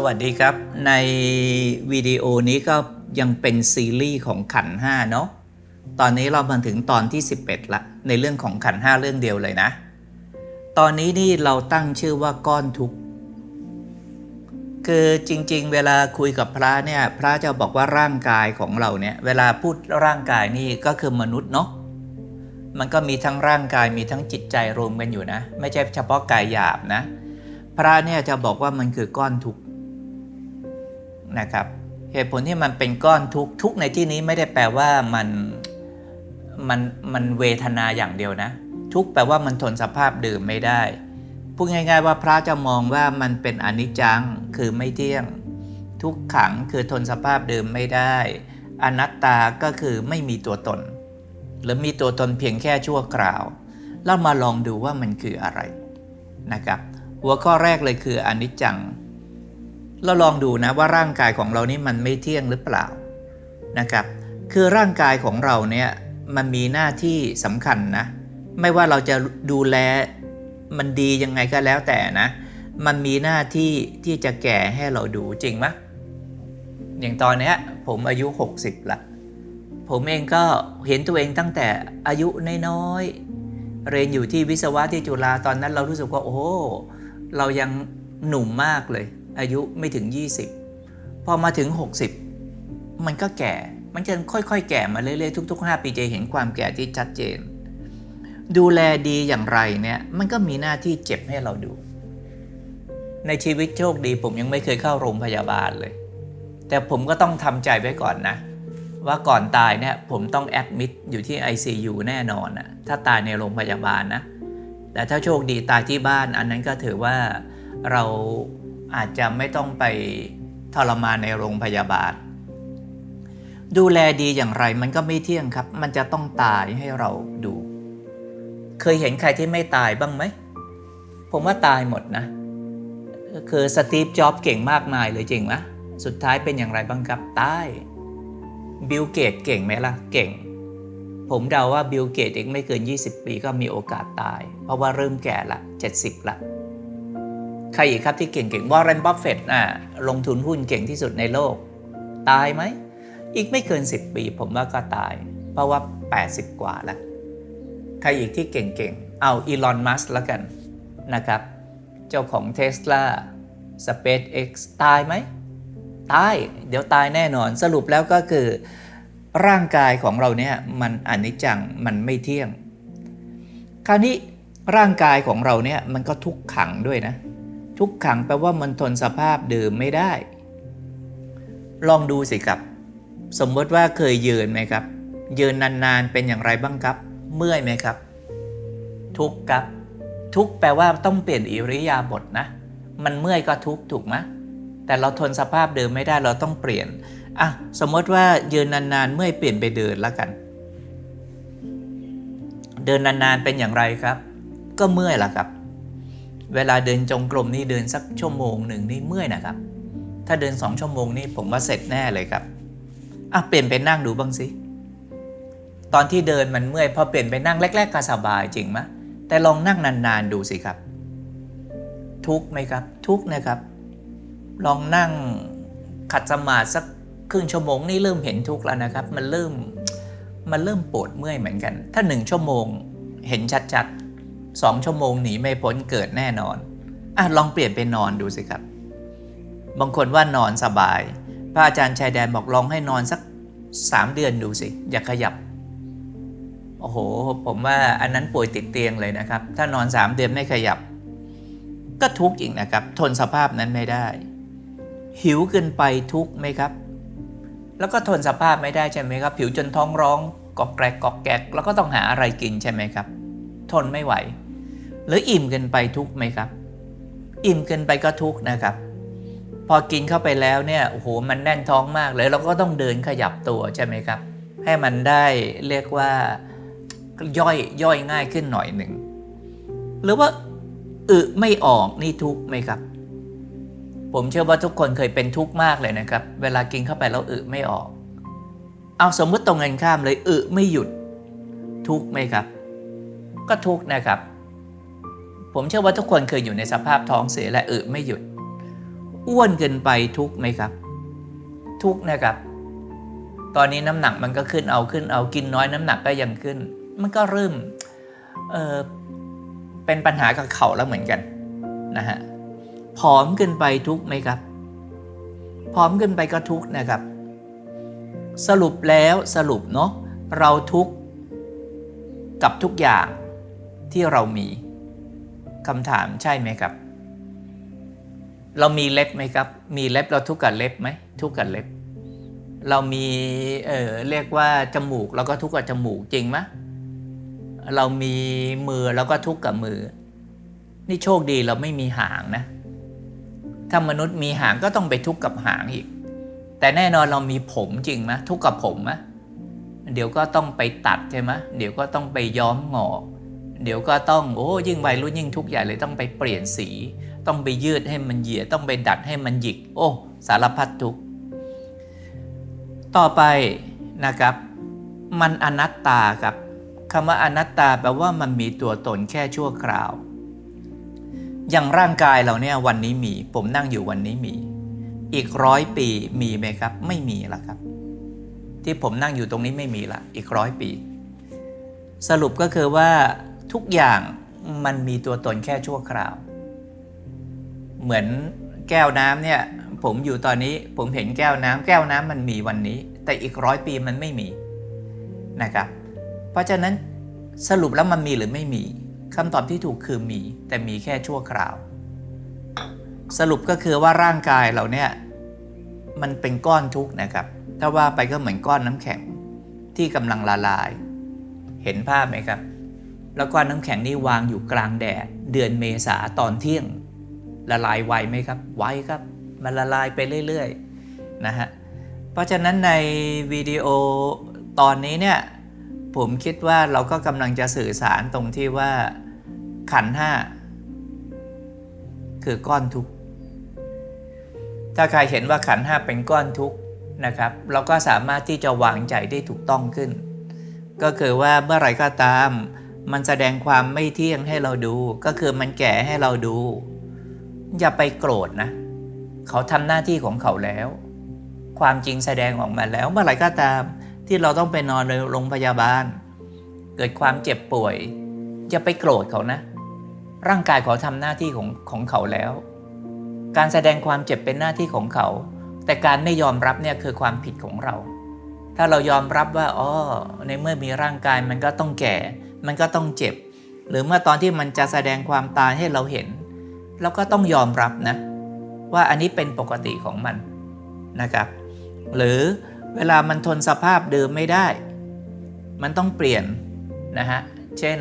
สวัสดีครับ ในวิดีโอนี้ก็ยังเป็นซีรีส์ของขันห้าเนาะตอนนี้เรามาถึงตอนที่ 11 ละ ในเรื่องของขันห้าเรื่องเดียวเลยนะ ตอนนี้นี่เราตั้งชื่อว่าก้อนทุกข์คือจริงๆ เวลาคุยกับพระเนี่ย พระจะบอกว่าร่างกายของเราเนี่ย เวลาพูดร่างกายนี่ก็คือมนุษย์เนาะมันก็มีทั้งร่างกายมีทั้งจิตใจรวมกันอยู่นะ ไม่ใช่เฉพาะกายหยาบนะ พระเนี่ยจะบอกว่ามันคือก้อนทุกข์ นะครับ เหตุผลที่มันเป็นก้อนทุกทุกในที่นี้ไม่ได้แปลว่ามันมันมันเวทนาอย่างเดียวนะ ทุกแปลว่ามันทนสภาพดื่มไม่ได้พูดง่าย ๆ ว่าพระจะมองว่ามันเป็นอนิจจังคือไม่เที่ยง ทุกขังคือทนสภาพเดิมไม่ได้ อนัตตาก็คือไม่มีตัวตน หรือมีตัวตนเพียงแค่ชั่วคราวเรามาลองดูว่ามันคืออะไรนะครับ หัวข้อแรกเลยคืออนิจจัง เราลองดูนะว่าร่างกายของเรานี่มันไม่เที่ยงหรือเปล่านะครับ คือร่างกายของเราเนี่ยมันมีหน้าที่สำคัญนะ ไม่ว่าเราจะดูแลมันดียังไงก็แล้วแต่นะ มันมีหน้าที่ที่จะแก่ให้เราดูจริงไหมอย่างตอนนี้ผมอายุ 60ละผมเองก็เห็นตัวเองตั้งแต่อายุน้อยๆเรียนอยู่ที่วิศวะที่จุฬาตอนนั้นเรารู้สึกว่าโอ้เรายังหนุ่มมากเลย อายุไม่ถึง 20 พอมาถึง 60 มันก็แก่ มันจะค่อยๆ แก่มาเรื่อยๆ ทุก ๆ 5 ปีจะเห็นความแก่ที่ชัดเจน ดูแลดีอย่างไรเนี่ยมันก็มีหน้าที่เจ็บให้เราดู ในชีวิตโชคดีผมยังไม่เคยเข้าโรงพยาบาลเลย แต่ผมก็ต้องทำใจไว้ก่อนนะ ว่าก่อนตายเนี่ยผมต้องแอดมิดอยู่ที่ ICU แน่นอนนะถ้าตายในโรงพยาบาลนะแต่ถ้าโชคดีตายที่บ้านอันนั้นก็ถือว่าเรา อาจจะไม่ต้องไปทรมานในโรงพยาบาล ดูแลดีอย่างไรมันก็ไม่เที่ยงครับ มันจะต้องตายให้เราดู เคยเห็นใครที่ไม่ตายบ้างไหม ผมว่าตายหมดนะ คือสตีฟจ็อบส์เก่งมากมายเลยจริงไหมสุดท้ายเป็นอย่างไรบ้างครับตายบิลเกตเก่งไหมล่ะ เก่ง ผมเดาว่าบิลเกตเองไม่เกิน 20 ปีก็มีโอกาสตาย เพราะว่าเริ่มแก่ละ 70ละ ใครอีกครับที่เก่งๆวอร์เรนบัฟเฟตอะลงทุนหุ้นเก่งที่สุดในโลก ตายไหม อีกไม่เกิน 10 ปีผมว่าก็ตาย เพราะว่า 80 กว่าและใครอีกที่เก่งๆ เอาอีลอนมัสแล้วกันนะครับ เจ้าของเท s l a SpaceX ตายไหม ตาย เดี๋ยวตายแน่นอนสรุปแล้วก็คือ ร่างกายของเราเนี่ยมันอนิจจังมันไม่เที่ยง คราวนี้ร่างกายของเราเนี่ยมันก็ทุกขังด้วยนะ ทุกขังแปลว่ามันทนสภาพเดิมไม่ได้ ลองดูสิครับ สมมติว่าเคยยืนไหมครับ ยืนนานๆเป็นอย่างไรบ้างครับ เมื่อยไหมครับ ทุกครับ ทุกแปลว่าต้องเปลี่ยนอิริยาบถนะ มันเมื่อยก็ทุกถูกไหมแต่เราทนสภาพเดิมไม่ได้เราต้องเปลี่ยนอะสมมติว่ายืนนานๆเมื่อยเปลี่ยนไปเดินแล้วกัน เดินนานๆเป็นอย่างไรครับ ก็เมื่อยละครับ เวลาเดินจงกรมนี่เดินสักชั่วโมงหนึ่งนี่เมื่อยนะครับ ถ้าเดินสองชั่วโมงนี่ผมว่าเสร็จแน่เลยครับอะเปลี่ยนไปนั่งดูบ้างสิตอนที่เดินมันเมื่อยพอเปลี่ยนไปนั่งแรก ๆก็สบายจริงไหมแต่ลองนั่งนานๆดูสิครับ ทุกไหมครับ ทุกนะครับ ลองนั่งขัดสมาธิสักครึ่งชั่วโมงนี่เริ่มเห็นทุกแล้วนะครับ มันเริ่มมันเริ่มปวดเมื่อยเหมือนกัน ถ้าหนึ่งชั่วโมงเห็นชัดๆ สองชั่วโมงหนีไม่พ้นเกิดแน่นอนอะลองเปลี่ยนไปนอนดูสิครับ บางคนว่านอนสบาย พระอาจารย์ชายแดนบอกลองให้นอนสักสามเดือนดูสิ อย่าขยับ โอ้โห ผมว่าอันนั้นป่วยติดเตียงเลยนะครับ ถ้านอนสามเดือนไม่ขยับ ก็ทุกข์อีกนะครับ ทนสภาพนั้นไม่ได้ หิวเกินไปทุกข์ไหมครับ แล้วก็ทนสภาพไม่ได้ใช่ไหมครับ ผิวจนท้องร้องกอกแกรกกอกแกกแล้วก็ต้องหาอะไรกินใช่ไหมครับ ทนไม่ไหว หรืออิ่มเกินไปทุกไหมครับ อิ่มเกินไปก็ทุกนะครับ พอกินเข้าไปแล้วเนี่ยโอ้โหมันแน่นท้องมากเลยเราก็ต้องเดินขยับตัวใช่ไหมครับ ให้มันได้เรียกว่าย่อยย่อยง่ายขึ้นหน่อยหนึ่งหรือว่าอึไม่ออกนี่ทุกไหมครับ ผมเชื่อว่าทุกคนเคยเป็นทุกข์มากเลยนะครับ เวลากินเข้าไปแล้วอึไม่ออก เอาสมมติตรงกันข้ามเลยอึไม่หยุดทุกไหมครับ ก็ทุกข์นะครับ ผมเชื่อว่าทุกคนเคยอยู่ในสภาพท้องเสียและอึไม่หยุด อ้วนเกินไปทุกข์ไหมครับ ทุกข์นะครับ ตอนนี้น้ำหนักมันก็ขึ้นเอาขึ้นเอากินน้อยน้ำหนักก็ยังขึ้น มันก็เริ่มเออเป็นปัญหากับเขาแล้วเหมือนกันนะฮะผอมเกินไปทุกข์ไหมครับผอมเกินไปก็ทุกข์นะครับ สรุปแล้วสรุปเนาะเราทุกข์กับทุกอย่าง ที่เรามีคำถามใช่ไหมครับ เรามีเล็บไหมครับ มีเล็บเราทุกข์กับเล็บไหมทุกข์กับเล็บ เรามีเออเรียกว่าจมูกเราก็ทุกข์กับจมูกจริงไหมเรามีมือเราก็ทุกข์กับมือ นี่โชคดีเราไม่มีหางนะ ถ้ามนุษย์มีหางก็ต้องไปทุกข์กับหางอีก แต่แน่นอนเรามีผมจริงไหมทุกข์กับผมไหมเดี๋ยวก็ต้องไปตัดใช่ไหมเดี๋ยวก็ต้องไปย้อมหงอก เดี๋ยวก็ต้องโอ้ยิ่งวัยรุ่นยิ่งทุกข์ใหญ่เลยต้องไปเปลี่ยนสี ต้องไปยืดให้มันเหยียดต้องไปดัดให้มันหยิก โอ้สารพัดทุกข์ต่อไปนะครับ มันอนัตตาครับคำว่าอนัตตาแปลว่ามันมีตัวตนแค่ชั่วคราว อย่างร่างกายเราเนี่ยวันนี้มี ผมนั่งอยู่วันนี้มี อีกร้อยปีมีไหมครับ ไม่มีละครับ ที่ผมนั่งอยู่ตรงนี้ไม่มีละอีกร้อยปี สรุปก็คือว่า ทุกอย่างมันมีตัวตนแค่ชั่วคราว เหมือนแก้วน้ำเนี่ยผมอยู่ตอนนี้ผมเห็นแก้วน้ำแก้วน้ำมันมีวันนี้ แต่อีกร้อยปีมันไม่มีนะครับ เพราะฉะนั้นสรุปแล้วมันมีหรือไม่มีคำตอบที่ถูกคือมี แต่มีแค่ชั่วคราว สรุปก็คือว่าร่างกายเราเนี่ยมันเป็นก้อนทุกนะครับ ถ้าว่าไปก็เหมือนก้อนน้ำแข็งที่กำลังละลาย เห็นภาพไหมครับ แล้วก้อนน้ำแข็งนี่วางอยู่กลางแดด เดือนเมษาตอนเที่ยง ละลายไวไหมครับ ไวครับ มันละลายไปเรื่อยๆนะฮะ เพราะฉะนั้นในวิดีโอตอนนี้เนี่ยผมคิดว่าเราก็กำลังจะสื่อสารตรงที่ว่าขันห้าคือก้อนทุกข์ ถ้าใครเห็นว่าขันห้าเป็นก้อนทุกข์นะครับ เราก็สามารถที่จะวางใจได้ถูกต้องขึ้น ก็คือว่าเมื่อไรก็ตาม มันแสดงความไม่เที่ยงให้เราดู ก็คือมันแก่ให้เราดู อย่าไปโกรธนะ เขาทำหน้าที่ของเขาแล้ว ความจริงแสดงออกมาแล้ว เมื่อไหร่ก็ตามที่เราต้องไปนอนในโรงพยาบาล เกิดความเจ็บป่วย อย่าไปโกรธเขานะ ร่างกายเขาทำหน้าที่ของของเขาแล้ว การแสดงความเจ็บเป็นหน้าที่ของเขา แต่การไม่ยอมรับเนี่ยคือความผิดของเรา ถ้าเรายอมรับว่าอ๋อในเมื่อมีร่างกายมันก็ต้องแก่ มันก็ต้องเจ็บ หรือเมื่อตอนที่มันจะแสดงความตายให้เราเห็นเราก็ต้องยอมรับนะ ว่าอันนี้เป็นปกติของมันนะครับ หรือเวลามันทนสภาพเดิมไม่ได้ มันต้องเปลี่ยนนะฮะ เช่น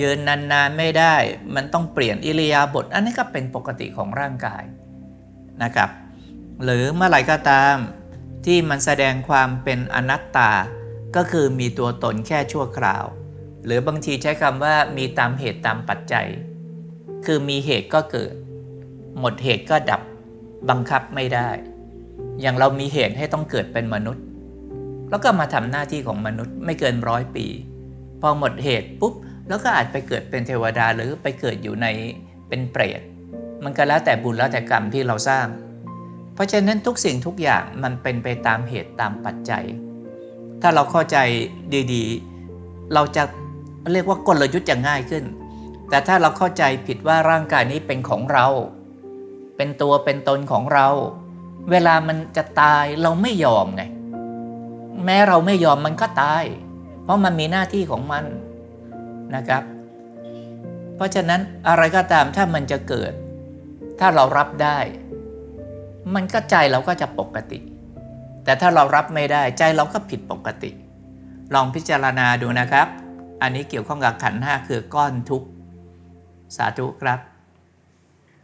ยืนนานๆไม่ได้ มันต้องเปลี่ยนอิริยาบถอันนี้ก็เป็นปกติของร่างกายนะครับ หรือเมื่อไหร่ก็ตามที่มันแสดงความเป็นอนัตตา ก็คือมีตัวตนแค่ชั่วคราว หรือบางทีใช้คำว่ามีตามเหตุตามปัจจัย คือมีเหตุก็เกิด หมดเหตุก็ดับบังคับไม่ได้ อย่างเรามีเหตุให้ต้องเกิดเป็นมนุษย์ แล้วก็มาทำหน้าที่ของมนุษย์ไม่เกินร้อยปี พอหมดเหตุปุ๊บ แล้วก็อาจไปเกิดเป็นเทวดาหรือไปเกิดอยู่ในเป็นเปรตมันก็แล้วแต่บุญแล้วแต่กรรมที่เราสร้าง เพราะฉะนั้นทุกสิ่งทุกอย่างมันเป็นไปตามเหตุตามปัจจัย ถ้าเราเข้าใจดีๆ เราจะเรียกว่ากลยุทธ์จะง่ายขึ้น แต่ถ้าเราเข้าใจผิดว่าร่างกายนี้เป็นของเรา เป็นตัวเป็นตนของเรา เวลามันจะตายเราไม่ยอมไง แม้เราไม่ยอมมันก็ตาย เพราะมันมีหน้าที่ของมันนะครับ เพราะฉะนั้นอะไรก็ตามถ้ามันจะเกิด ถ้าเรารับได้ มันก็ใจเราก็จะปกติ แต่ถ้าเรารับไม่ได้ใจเราก็ผิดปกติ ลองพิจารณาดูนะครับ อันนี้เกี่ยวข้องกับขันห้าคือก้อนทุกสาธุครับ